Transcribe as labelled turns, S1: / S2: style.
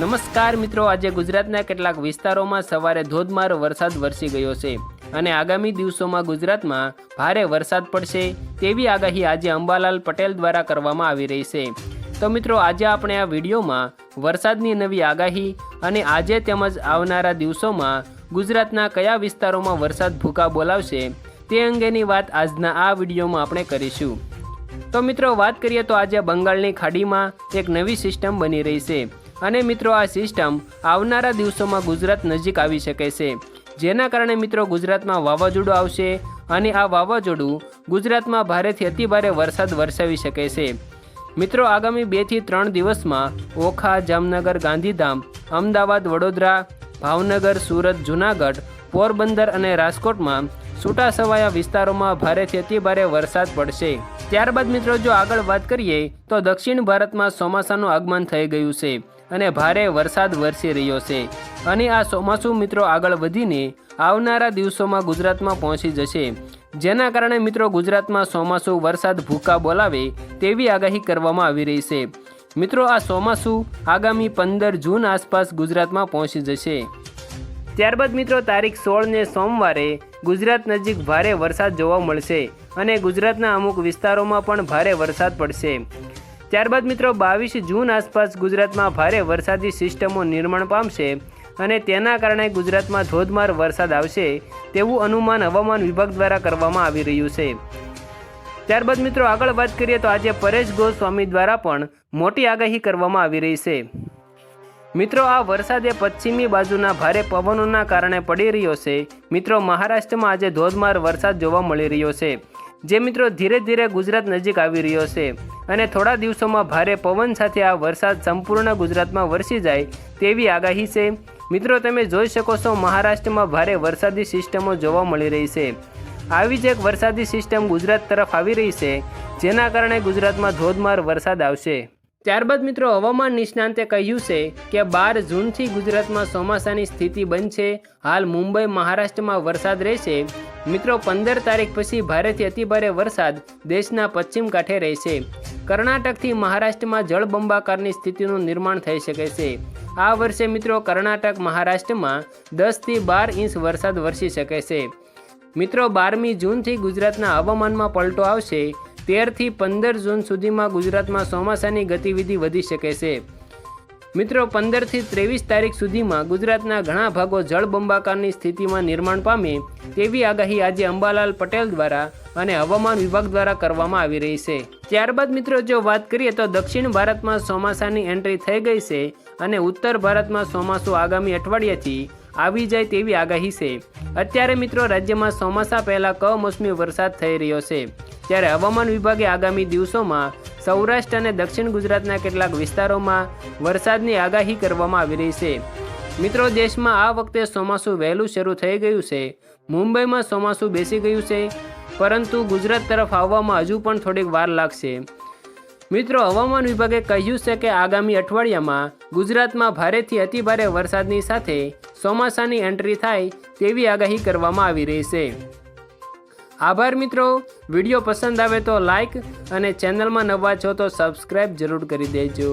S1: નમસ્કાર મિત્રો, આજે ગુજરાતના કેટલાક વિસ્તારોમાં સવારે ધોધમાર વરસાદ વરસી ગયો છે અને આગામી દિવસોમાં ગુજરાતમાં ભારે વરસાદ પડશે તેવી આગાહી આજે અંબાલાલ પટેલ દ્વારા કરવામાં આવી રહી છે. તો મિત્રો, આજે આપણે આ વિડીયોમાં વરસાદની નવી આગાહી અને આજે તેમજ આવનારા દિવસોમાં ગુજરાતના કયા વિસ્તારોમાં વરસાદ ભૂકા બોલાવશે તે અંગેની વાત આજના આ વિડીયોમાં આપણે કરીશું. તો મિત્રો, વાત કરીએ તો આજે બંગાળની ખાડીમાં એક નવી સિસ્ટમ બની રહી છે. અને મિત્રો આ સિસ્ટમ આવનારા દિવસોમાં ગુજરાત નજીક આવી શકે છે. જેના કારણે મિત્રો ગુજરાતમાં વાવાઝોડું આવશે અને આ વાવાઝોડું ગુજરાતમાં ભારેથી અતિભારે વરસાદ વરસાવી શકે છે. મિત્રો આગામી બેથી ત્રણ દિવસમાં ઓખા, જામનગર, ગાંધીધામ, અમદાવાદ, વડોદરા, ભાવનગર, સુરત, જુનાગઢ, પોરબંદર અને રાજકોટમાં છૂટાછવાયા વિસ્તારોમાં ભારેથી અતિભારે વરસાદ પડશે. ત્યારબાદ મિત્રો જો આગળ વાત કરીએ તો દક્ષિણ ભારતમાં ચોમાસાનું આગમન થઈ ગયું છે. અને ભારે વરસાદ વરસી રહ્યો છે. અને આ ચોમાસું મિત્રો આગળ વધીને આવનારા દિવસોમાં ગુજરાતમાં પહોંચી જશે. જેના કારણે મિત્રો ગુજરાતમાં ચોમાસું વરસાદ ભૂકા બોલાવે તેવી આગાહી કરવામાં આવી રહી છે. મિત્રો આ ચોમાસું આગામી પંદર જૂન આસપાસ ગુજરાતમાં પહોંચી જશે. ત્યારબાદ મિત્રો તારીખ સોળને સોમવારે ગુજરાત નજીક ભારે વરસાદ જોવા મળશે અને ગુજરાતના અમુક વિસ્તારોમાં પણ ભારે વરસાદ પડશે. ત્યારબાદ મિત્રો બાવીસ જૂન આસપાસ ગુજરાતમાં ભારે વરસાદી સિસ્ટમો નિર્માણ પામશે અને તેના કારણે ગુજરાતમાં ધોધમાર વરસાદ આવશે તેવું અનુમાન હવામાન વિભાગ દ્વારા કરવામાં આવી રહ્યું છે. ત્યારબાદ મિત્રો આગળ વાત કરીએ તો આજે પરેશ ગોસ્વામી દ્વારા પણ મોટી આગાહી કરવામાં આવી રહી છે. મિત્રો આ વરસાદ એ પશ્ચિમી બાજુના ભારે પવનોના કારણે પડી રહ્યો છે. મિત્રો મહારાષ્ટ્રમાં આજે ધોધમાર વરસાદ જોવા મળી રહ્યો છે. જે મિત્રો ધીરે ધીરે ગુજરાત નજીક આવી રહ્યો છે અને થોડા દિવસોમાં ભારે પવન સાથે આ વરસાદ સંપૂર્ણ ગુજરાતમાં વરસી જાય તેવી આગાહી છે. મિત્રો, તમે જોઈ શકો છો મહારાષ્ટ્રમાં ભારે વરસાદી સિસ્ટમો જોવા મળી રહી છે. આવી જ એક વરસાદી સિસ્ટમ ગુજરાત તરફ આવી રહી છે, જેના કારણે ગુજરાતમાં ધોધમાર વરસાદ આવશે. ત્યારબાદ મિત્રો હવામાન નિષ્ણાંતે કહ્યું છે કે બાર જૂનથી ગુજરાતમાં ચોમાસાની સ્થિતિ બનશે. હાલ મુંબઈ, મહારાષ્ટ્રમાં વરસાદ રહેશે. મિત્રો, પંદર તારીખ પછી ભારેથી અતિભારે વરસાદ દેશના પશ્ચિમ કાંઠે રહેશે. કર્ણાટકથી મહારાષ્ટ્રમાં જળબંબાકારની સ્થિતિનું નિર્માણ થઈ શકે છે. આ વર્ષે મિત્રો કર્ણાટક, મહારાષ્ટ્રમાં દસથી બાર ઇંચ વરસાદ વરસી શકે છે. મિત્રો, બારમી જૂનથી ગુજરાતના હવામાનમાં પલટો આવશે. તેરથી પંદર જૂન સુધીમાં ગુજરાતમાં ચોમાસાની ગતિવિધિ વધી શકે છે. મિત્રો, પંદરથી ત્રેવીસ તારીખ સુધીમાં ગુજરાતના ઘણા ભાગો જળબંબાકારની સ્થિતિમાં નિર્માણ પામે તેવી આગાહી આજે અંબાલાલ પટેલ દ્વારા અને હવામાન વિભાગ દ્વારા કરવામાં આવી રહી છે. ત્યારબાદ મિત્રો, જો વાત કરીએ તો દક્ષિણ ભારતમાં ચોમાસાની એન્ટ્રી થઈ ગઈ છે અને ઉત્તર ભારતમાં ચોમાસું આગામી અઠવાડિયાથી આવી જાય તેવી આગાહી છે. અત્યારે મિત્રો, રાજ્યમાં ચોમાસા પહેલાં કમોસમી વરસાદ થઈ રહ્યો છે. ત્યારે હવામાન વિભાગે આગામી દિવસોમાં સૌરાષ્ટ્ર અને દક્ષિણ ગુજરાતના કેટલાક વિસ્તારોમાં વરસાદની આગાહી કરવામાં આવી રહી છે. મિત્રો, દેશમાં આ વખતે ચોમાસું વહેલું શરૂ થઈ ગયું છે. મુંબઈમાં ચોમાસું બેસી ગયું છે, પરંતુ ગુજરાત તરફ આવવામાં હજુ પણ થોડીક વાર લાગશે. મિત્રો, હવામાન વિભાગે કહ્યું છે કે આગામી અઠવાડિયામાં ગુજરાતમાં ભારેથી અતિભારે વરસાદની સાથે ચોમાસાની એન્ટ્રી થાય તેવી આગાહી કરવામાં આવી રહી છે. આભાર મિત્રો. વીડિયો પસંદ આવે તો લાઈક અને ચેનલમાં નવા છો તો સબસ્ક્રાઈબ જરૂર કરી દેજો.